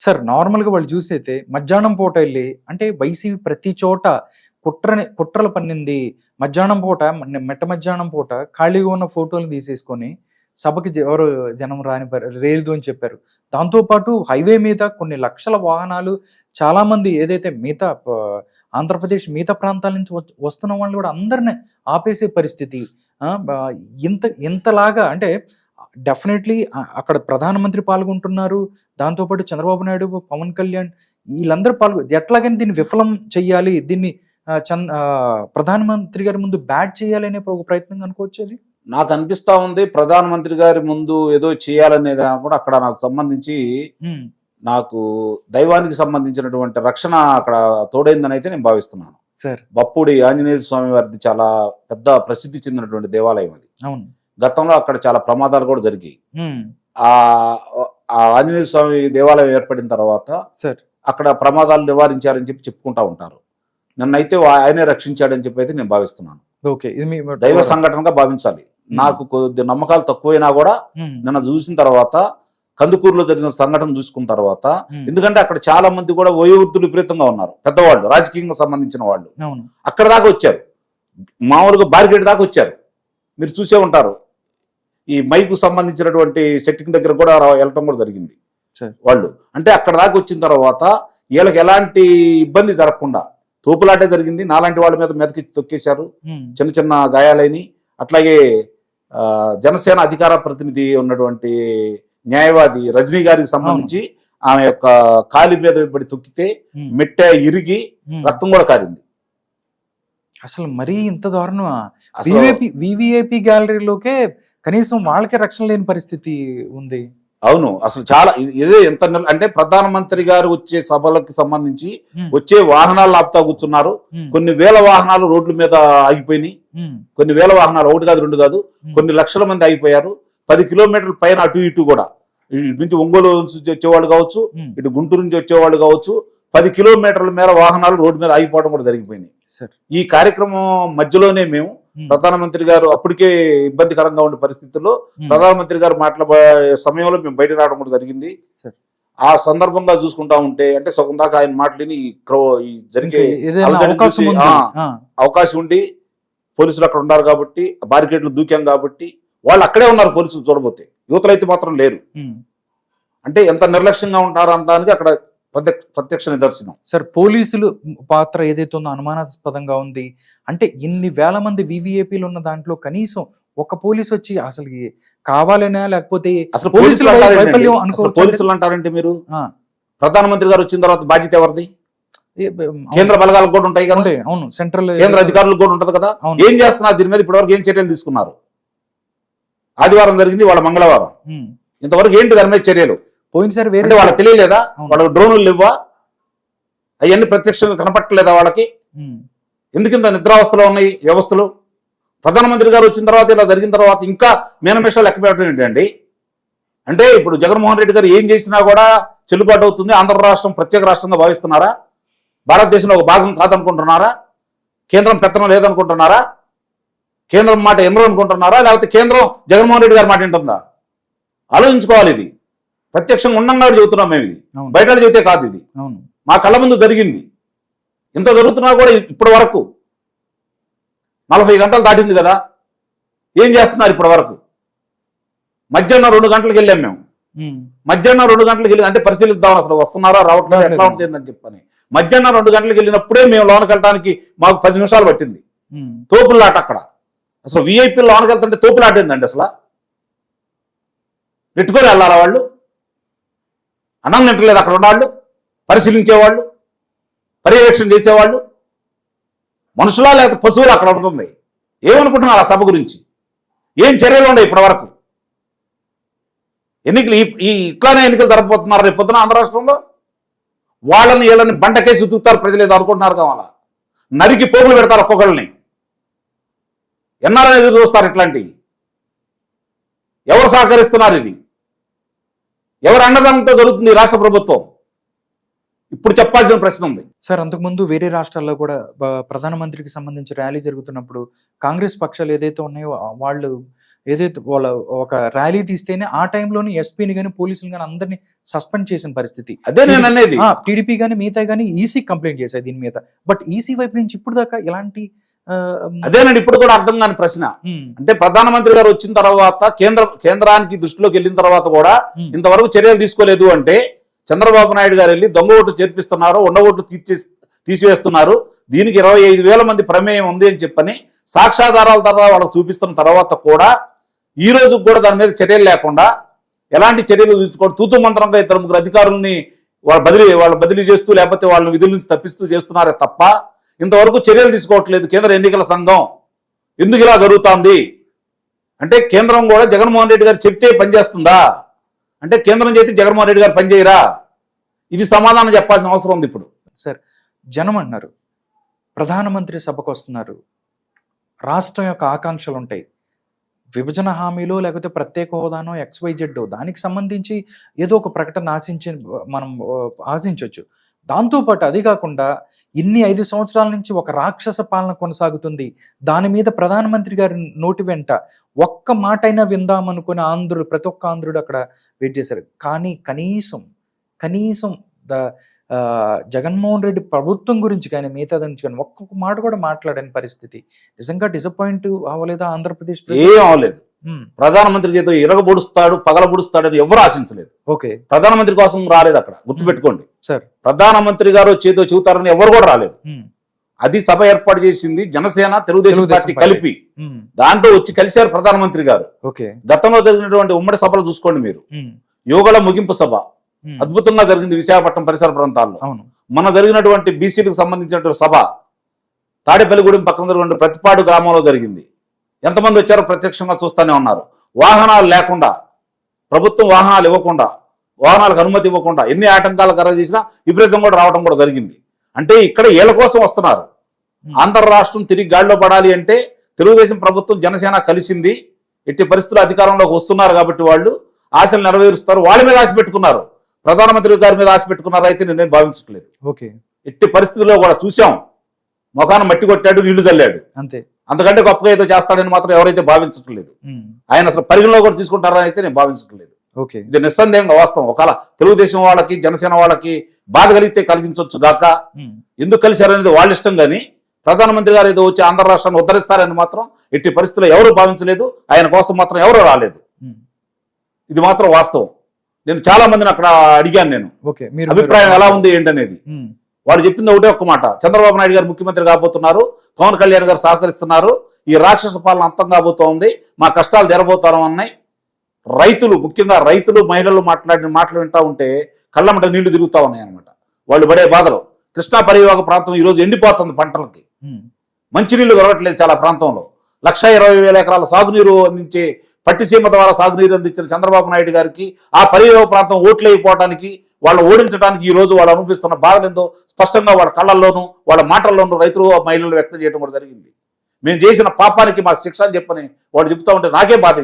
Sir నార్మల్గా వాళ్ళు చూసైతే మధ్యాహ్నం పూట వెళ్ళి అంటే వైసీపీ ప్రతి చోట కుట్రని కుట్రలు పన్నింది మధ్యాహ్నం పూట మెట్ట మధ్యాహ్నం పూట ఖాళీగా ఉన్న ఫోటోలు తీసేసుకొని సభకి ఎవరు జనం రాని లేదు అని చెప్పారు. దాంతోపాటు హైవే మీద కొన్ని లక్షల వాహనాలు చాలా మంది ఏదైతే మిగతా ఆంధ్రప్రదేశ్ మిగతా ప్రాంతాల నుంచి వస్తున్న వాళ్ళు కూడా అందరిని ఆపేసే పరిస్థితి. ఇంత ఇంతలాగా అంటే డెఫినెట్లీ అక్కడ ప్రధానమంత్రి పాల్గొంటున్నారు. దాంతోపాటు చంద్రబాబు నాయుడు పవన్ కళ్యాణ్ వీళ్ళందరూ పాల్గొ ఎట్లాగని దీన్ని విఫలం చెయ్యాలి. దీన్ని ఆ, ప్రధానమంత్రి గారి ముందు బ్యాట్ చేయాలి అనే ఒక ప్రయత్నం అనుకోవచ్చు అది నాకు అనిపిస్తా ఉంది. ప్రధానమంత్రి గారి ముందు ఏదో చేయాలనేది కూడా అక్కడ నాకు సంబంధించి నాకు దైవానికి సంబంధించినటువంటి రక్షణ అక్కడ తోడైందని అయితే నేను భావిస్తున్నాను. సార్. బప్పుడి ఆంజనేయ స్వామి వారిది చాలా పెద్ద ప్రసిద్ధి చెందినటువంటి దేవాలయం అది. అవును. గతంలో అక్కడ చాలా ప్రమాదాలు కూడా జరిగాయి. ఆ ఆంజనేయ స్వామి దేవాలయం ఏర్పడిన తర్వాత అక్కడ ప్రమాదాలు నివారించారని చెప్పి చెప్పుకుంటా ఉంటారు. నన్నైతే ఆయనే రక్షించాడని చెప్పి అయితే నేను భావిస్తున్నాను. దైవ సంఘటనగా భావించాలి. నాకు కొద్ది నమ్మకాలు తక్కువైనా కూడా నిన్న చూసిన తర్వాత కందుకూరులో జరిగిన సంఘటన చూసుకున్న తర్వాత ఎందుకంటే అక్కడ చాలా మంది కూడా వయోవృద్ధులు విపరీతంగా ఉన్నారు. పెద్దవాళ్ళు రాజకీయంగా సంబంధించిన వాళ్ళు. అక్కడ దాకా వచ్చారు. మామూలుగా బార్గేట్ దాకా వచ్చారు. మీరు చూసే ఉంటారు. ఈ మైకు సంబంధించినటువంటి సెట్టింగ్ దగ్గర కూడా వెళ్ళటం కూడా జరిగింది. వాళ్ళు. అంటే అక్కడ దాకా వచ్చిన తర్వాత వీళ్ళకి ఎలాంటి ఇబ్బంది జరగకుండా తోపులాటే జరిగింది. నాలాంటి వాళ్ళ మీద మెదకి తొక్కేశారు. చిన్న చిన్న గాయాలైన అట్లాగే జనసేన అధికార ప్రతినిధి ఉన్నటువంటి న్యాయవాది రజనీ గారికి సంబంధించి ఆమె యొక్క కాలి మీద పడి తొక్కితే మెట్టె ఇరిగి. రక్తం కూడా కారింది. అసలు మరీ ఇంత దారుణమా? వివిఐపి వివిఐపి గ్యాలరీలోకే కనీసం వాళ్ళకే రక్షణ లేని పరిస్థితి ఉంది. అవును అసలు చాలా ఇది- ఎంత అంటే ప్రధానమంత్రి గారు వచ్చే సభలకు సంబంధించి వచ్చే వాహనాలు ఆపుతా కూర్చున్నారు. కొన్ని వేల వాహనాలు రోడ్ల మీద ఆగిపోయినాయి. కొన్ని వేల వాహనాలు ఒకటి కాదు రెండు కాదు. కొన్ని లక్షల మంది ఆగిపోయారు. పది కిలోమీటర్ల పైన అటు ఇటు కూడా. ఇటు నుంచి ఒంగోలు నుంచి వచ్చేవాళ్ళు కావచ్చు ఇటు గుంటూరు నుంచి వచ్చేవాళ్ళు కావచ్చు పది కిలోమీటర్ల మేర వాహనాలు రోడ్డు మీద ఆగిపోవడం కూడా జరిగిపోయింది. సార్. ఈ కార్యక్రమం మధ్యలోనే మేము ప్రధానమంత్రి గారు అప్పటికే ఇబ్బందికరంగా ఉండే పరిస్థితుల్లో ప్రధానమంత్రి గారు మాట్లాడే సమయంలో మేము బయట రావడం కూడా జరిగింది. సరే. ఆ సందర్భంగా చూసుకుంటా ఉంటే అంటే సగం దాకా ఆయన మాటలిని జరిగే అవకాశం ఉండి పోలీసులు అక్కడ ఉన్నారు కాబట్టి బారికేడ్లు దూకాం కాబట్టి వాళ్ళు అక్కడే ఉన్నారు పోలీసులు చూడబోతే. యువతలు అయితే మాత్రం లేరు. అంటే ఎంత నిర్లక్ష్యంగా ఉంటారు అనడానికి అక్కడ ప్రత్యక్ష నిదర్శనం. సార్ పోలీసులు పాత్ర ఏదైతే ఉందో అనుమానాస్పదంగా ఉంది. అంటే ఇన్ని వేల మంది వివిఐపీలు ఉన్న దాంట్లో కనీసం ఒక పోలీస్ వచ్చి అసలు కావాలనే లేకపోతే అసలు పోలీసుల పోలీసులు అసలు అంటారంటే మీరు? ప్రధానమంత్రి గారు వచ్చిన తర్వాత బాధ్యత ఎవరిది? కేంద్ర బలగాలకు కూడా ఉంటాయి కదా? అవును సెంట్రల్ కేంద్ర అధికారులకు కూడా ఉంటది కదా? అవును. ఏం చేస్తున్నారు దీని మీద ఇప్పటివరకు ఏం చర్యలు తీసుకున్నారు? ఆదివారం జరిగింది వాళ్ళ మంగళవారం. ఇంతవరకు ఏంటి దాని మీద చర్యలు? పోయినసారి వేరే వాళ్ళకి తెలియలేదా. వాళ్ళకి డ్రోన్లు లేవా? అవన్నీ ప్రత్యక్షంగా కనపట్టలేదా వాళ్ళకి? ఎందుకు ఇంత నిద్రావస్థలో ఉన్నాయి వ్యవస్థలు? ప్రధానమంత్రి గారు వచ్చిన తర్వాత ఇలా జరిగిన తర్వాత ఇంకా మేనమేషాలు లెక్క పెట్టడం ఏంటండి? అంటే ఇప్పుడు జగన్మోహన్ రెడ్డి గారు ఏం చేసినా కూడా చెల్లుబాటు అవుతుంది. ఆంధ్ర రాష్ట్రం ప్రత్యేక రాష్ట్రంగా భావిస్తున్నారా? భారతదేశంలో ఒక భాగం కాదనుకుంటున్నారా? కేంద్రం పెత్తనం లేదనుకుంటున్నారా? కేంద్రం మాట ఎన్నో అనుకుంటున్నారా? లేకపోతే కేంద్రం జగన్మోహన్ రెడ్డి గారి మాట వింటుందా? ఆలోచించుకోవాలి ఇది. ప్రత్యక్షంగా ఉండంగా చెబుతున్నాం మేము ఇది. బయట చెబితే కాదు ఇది. మా కళ్ళ ముందు జరిగింది. ఇంత జరుగుతున్నా కూడా ఇప్పటి వరకు నలభై గంటలు దాటింది కదా. ఏం చేస్తున్నారు ఇప్పటి వరకు? మధ్యాహ్నం రెండు గంటలకు వెళ్ళాం మేము. మధ్యాహ్నం రెండు గంటలకు వెళ్ళి అంటే పరిశీలిద్దాం అసలు వస్తున్నారా రావట్లేదు ఎట్లా రావట్లేదు. ఉంటుంది అని చెప్పని. మధ్యాహ్నం రెండు గంటలకు వెళ్ళినప్పుడే మేము లోనకి వెళ్ళడానికి మాకు పది నిమిషాలు పట్టింది. తోపులాట అక్కడ. అసలు విఐపీ లోనకి వెళ్తుంటే తోపులాట ఏందండి అసలు? నెట్టుకొని వెళ్ళాలా వాళ్ళు? అన్నం తింటలేదు అక్కడ ఉన్నవాళ్ళు పరిశీలించేవాళ్ళు పర్యవేక్షణ చేసేవాళ్ళు మనుషులా లేకపోతే పశువులు అక్కడ ఉంటుంది. ఏమనుకుంటున్నారు ఆ సభ గురించి? ఏం చర్యలు ఉన్నాయి ఇప్పటి వరకు? ఎన్నికలు ఈ ఇట్లానే ఎన్నికలు జరగబోతున్నారు రేపు పొద్దున ఆంధ్ర రాష్ట్రంలో? వాళ్ళని వీళ్ళని బండకేసి ఉతుకుతారు ప్రజలు ఏదో అనుకుంటున్నారు కావాలా? నరికి పోగులు పెడతారు ఒక్కొక్కళ్ళని. ఎన్ఆర్ఐ ఎదురు చూస్తారు ఇట్లాంటివి. ఎవరు సహకరిస్తున్నారు ఇది? ఎవరు అన్నదానంతో జరుగుతుంది రాష్ట్ర ప్రభుత్వం? ఇప్పుడు చెప్పాల్సిన ప్రశ్న ఉంది. సార్ అంతకుముందు వేరే రాష్ట్రాల్లో కూడా ప్రధానమంత్రికి సంబంధించి ర్యాలీ జరుగుతున్నప్పుడు కాంగ్రెస్ పక్షాలు ఏదైతే ఉన్నాయో వాళ్ళు ఏదైతే వాళ్ళ ఒక ర్యాలీ తీస్తేనే ఆ టైంలోని ఎస్పీని కానీ పోలీసులు కానీ అందరినీ సస్పెండ్ చేసిన పరిస్థితి. అదే నేను అనేది. టీడీపీ కానీ మిగతా కానీ ఈసీ కంప్లైంట్ చేశాయి దీని మీద. బట్ ఈసీ వైపు నుంచి ఇప్పుడు దాకా ఎలాంటి అదేనండి ఇప్పుడు కూడా అర్థం కాని ప్రశ్న. అంటే ప్రధానమంత్రి గారు వచ్చిన తర్వాత కేంద్ర కేంద్రానికి దృష్టిలోకి వెళ్ళిన తర్వాత కూడా ఇంతవరకు చర్యలు తీసుకోలేదు అంటే చంద్రబాబు నాయుడు గారు వెళ్ళి దొంగ ఓట్లు చేర్పిస్తున్నారు ఉన్న ఓట్లు తీసివేస్తున్నారు. దీనికి ఇరవై ఐదు వేల మంది ప్రమేయం ఉంది అని చెప్పని సాక్ష్యాధారాల తర్వాత వాళ్ళకి చూపిస్తున్న తర్వాత కూడా ఈ రోజు కూడా దాని మీద చర్యలు లేకుండా ఎలాంటి చర్యలు తీసుకోవడం తూతు మంత్రంగా ఇద్దరు ముగ్గురు అధికారుల్ని వాళ్ళ బదిలీ వాళ్ళ బదిలీ చేస్తూ లేకపోతే వాళ్ళని విధుల నుంచి తప్పిస్తూ చేస్తున్నారే తప్ప ఇంతవరకు చర్యలు తీసుకోవట్లేదు కేంద్ర ఎన్నికల సంఘం. ఎందుకు ఇలా జరుగుతోంది? అంటే కేంద్రం కూడా జగన్మోహన్ రెడ్డి గారు చెప్తే పనిచేస్తుందా అంటే కేంద్రం చేతి జగన్మోహన్ రెడ్డి గారు పనిచేయరా ఇది సమాధానం చెప్పాల్సిన అవసరం ఉంది ఇప్పుడు. సార్ జనం అన్నారు ప్రధానమంత్రి సభకు వస్తున్నారు. రాష్ట్రం యొక్క ఆకాంక్షలు ఉంటాయి. విభజన హామీలో లేకపోతే ప్రత్యేక హోదానో ఎక్స్వైజెడ్ దానికి సంబంధించి ఏదో ఒక ప్రకటన ఆశించి మనం ఆశించవచ్చు దాంతోపాటు అది కాకుండా ఇన్ని ఐదు సంవత్సరాల నుంచి ఒక రాక్షస పాలన కొనసాగుతుంది. దాని మీద ప్రధానమంత్రి గారి నోటి వెంట ఒక్క మాట అయినా విందామనుకుని ఆంధ్రుడు ప్రతి ఒక్క ఆంధ్రుడు అక్కడ వెయిట్ చేశారు. కానీ కనీసం కనీసం ద జగన్మోహన్ రెడ్డి ప్రభుత్వం గురించి కానీ మిగతా గురించి కానీ ఒక్కొక్క మాట కూడా మాట్లాడని పరిస్థితి. నిజంగా డిసప్పాయింట్ అవ్వలేదా ఆంధ్రప్రదేశ్? ఏం అవలేదు ఉమ్, ప్రధానమంత్రికి ఏదో ఇరగబొడుస్తాడు పగలబొడుస్తాడు అని ఎవరు ఆశించలేదు. ఓకే ప్రధానమంత్రి కోసం రాలేదు అక్కడ. గుర్తుపెట్టుకోండి. సార్ ప్రధానమంత్రి గారు చేతో చెబుతారని ఎవరు కూడా రాలేదు. ఉమ్, అది సభ ఏర్పాటు చేసింది జనసేన తెలుగుదేశం పార్టీ. కలిపి. ఉమ్, దాంట్లో వచ్చి కలిశారు ప్రధానమంత్రి గారు. ఓకే గతంలో జరిగినటువంటి ఉమ్మడి సభలు చూసుకోండి మీరు. యోగల ముగింపు సభ. అద్భుతంగా జరిగింది విశాఖపట్నం పరిసర ప్రాంతాల్లో. మన జరిగినటువంటి బీసీలకు సంబంధించినటువంటి సభ తాడేపల్లిగూడెం పక్కన జరిగిన ప్రతిపాడు గ్రామంలో జరిగింది. ఎంతమంది వచ్చారో ప్రత్యక్షంగా చూస్తూనే ఉన్నారు. వాహనాలు లేకుండా ప్రభుత్వం వాహనాలు ఇవ్వకుండా వాహనాలకు అనుమతి ఇవ్వకుండా ఎన్ని ఆటంకాలు కర చేసినా విపరీతం కూడా రావడం కూడా జరిగింది. అంటే ఇక్కడ ఏళ్ళ కోసం వస్తున్నారు. ఆంధ్ర రాష్ట్రం తిరిగి గాడిలో పడాలి అంటే తెలుగుదేశం ప్రభుత్వం జనసేన కలిసింది. ఎట్టి పరిస్థితుల్లో అధికారంలోకి వస్తున్నారు కాబట్టి వాళ్ళు ఆశలు నెరవేరుస్తారు. వాళ్ళ మీద ఆశ పెట్టుకున్నారు. ప్రధానమంత్రి గారి మీద ఆశ పెట్టుకున్నారు అయితే నేనేం భావించట్లేదు. ఓకే. ఎట్టి పరిస్థితుల్లో కూడా చూసాం. ముఖాన మట్టి కొట్టాడు నీళ్ళు చల్లాడు అంతే. అంతకంటే గొప్పగా ఏదో చేస్తాడని మాత్రం ఎవరైతే భావించట్లేదు ఉమ్, ఆయన అసలు పరిగణలో కూడా తీసుకుంటారని అయితే నేను భావించట్లేదు ఓకే. ఇది నిస్సందేహంగా వాస్తవం. ఒకవేళ తెలుగుదేశం వాళ్ళకి జనసేన వాళ్ళకి బాధ కలిగితే కలిగించవచ్చు గాక. ఎందుకు కలిశారనేది వాళ్ళ ఇష్టం కానీ ప్రధానమంత్రి గారు ఏదో వచ్చి ఆంధ్ర రాష్ట్రాన్ని ఉద్ధరిస్తారని మాత్రం ఎట్టి పరిస్థితుల్లో ఎవరు భావించలేదు. ఆయన కోసం మాత్రం ఎవరు రాలేదు. ఇది మాత్రం వాస్తవం. నేను చాలా మందిని అక్కడ అడిగాను నేను. అభిప్రాయం ఎలా ఉంది ఏంటనేది. వాళ్ళు చెప్పింది ఒకటే ఒక్క మాట. చంద్రబాబు నాయుడు గారు ముఖ్యమంత్రి కాబోతున్నారు పవన్ కళ్యాణ్ గారు సహకరిస్తున్నారు ఈ రాక్షస పాలన అంతం కాబోతోంది మా కష్టాలు తెరబోతారు అన్నాయి. రైతులు ముఖ్యంగా రైతులు మహిళలు మాట్లాడిన మాటలు వింటా ఉంటే కళ్ళమట నీళ్ళు తిరుగుతా ఉన్నాయి అనమాట వాళ్ళు పడే బాధలు. కృష్ణా పరివాహక ప్రాంతం ఈ రోజు ఎండిపోతుంది పంటలకి. ఉమ్, మంచినీళ్ళు దొరకట్లేదు చాలా ప్రాంతంలో. లక్ష ఇరవై వేల ఎకరాల సాగునీరు అందించే పట్టిసీమ ద్వారా సాగునీరు అందించిన చంద్రబాబు నాయుడు గారికి ఆ పరివేవ ప్రాంతం ఓట్లు అయిపోవడానికి వాళ్ళు ఓడించడానికి ఈ రోజు వాళ్ళు అనుభవిస్తున్న బాధలేందో స్పష్టంగా వాళ్ళ కళ్ళల్లోనూ వాళ్ళ మాటల్లోనూ రైతులు మహిళలు వ్యక్తం చేయడం కూడా జరిగింది. మేము చేసిన పాపానికి మాకు శిక్ష అని చెప్పని వాళ్ళు చెప్తా ఉంటే నాకే బాధ